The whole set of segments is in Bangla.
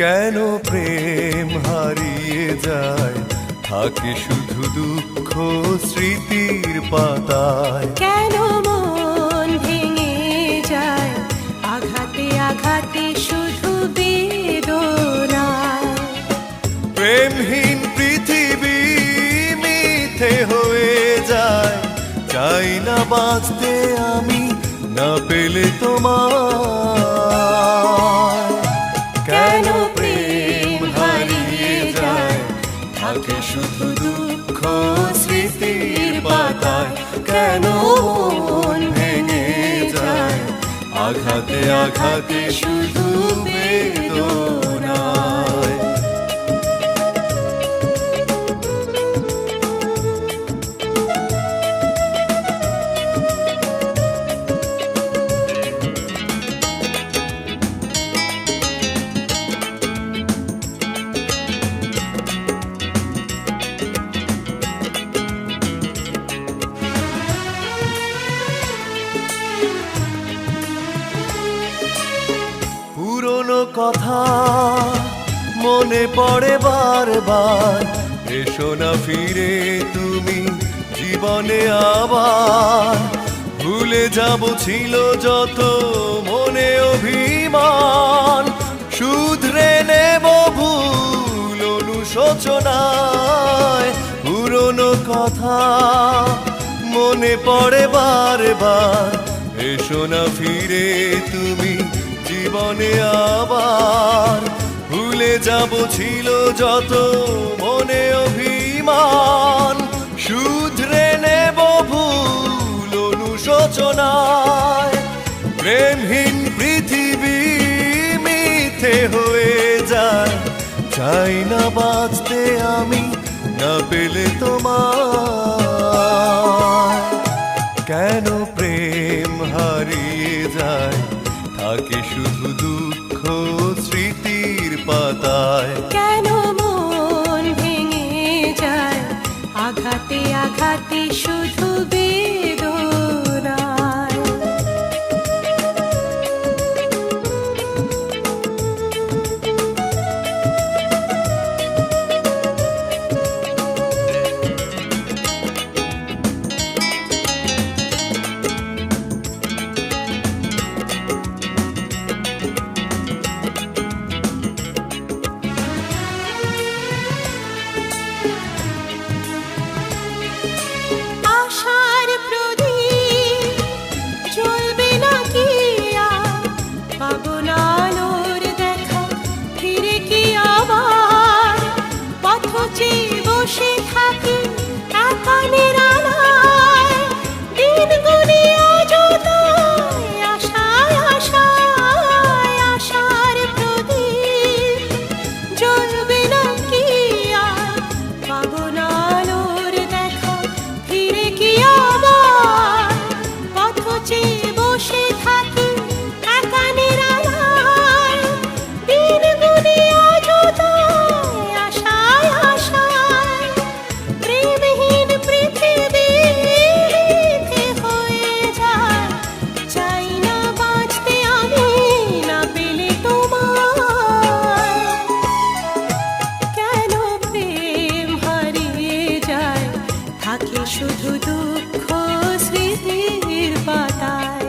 কেন প্রেম হারিয়ে যায়? থাকে শুধু দুঃখ স্মৃতির পাতায়। কেন মন ভেঙে যায়? আঘাতে আঘাতে শুধু বেদনায়। প্রেমহীন পৃথিবী মিথ্যে হয়ে যায়। চাই না বাঁচতে আমি না পেলে তোমার শুধু দুঃখ স্মৃতির পাতায় কেন ভেঙে যায়? আঘাতে আঘাতে শুধু কথা মনে পড়ে বারবার। এসো না ফিরে তুমি জীবনে আবার। ভুলে যাব ছিল যত মনে অভিমান। শুধরে নেব ভুল অনুশোচনায়। পুরনো কথা মনে পড়ে বারবার। এসো না ফিরে তুমি জীবনে আবার ভুলে যাব ছিল যত মনে অভিমান। শুধরে নেব ভুল অনুশোচনায়। প্রেমহীন পৃথিবী মিথ্যে হয়ে যায়। চাই না বাঁচতে আমি, না পেলে তোমার পাতায়। কেন মন ভেঙে যায়? আঘাতে আঘাতে শুধু চেয়ে বসে থাকি।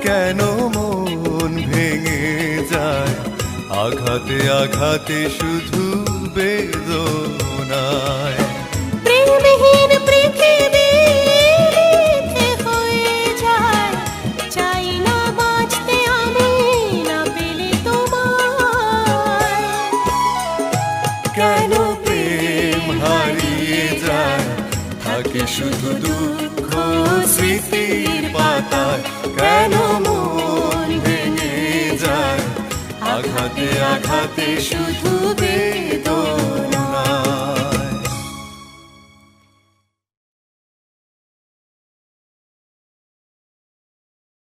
কেন ভেঙে যায়? আঘাতে আঘাতে শুধু থাকে শুধু দুঃখ স্মৃতির পাতায় কেন মন ভেঙে যায়? আঘাতে আঘাতে শুধু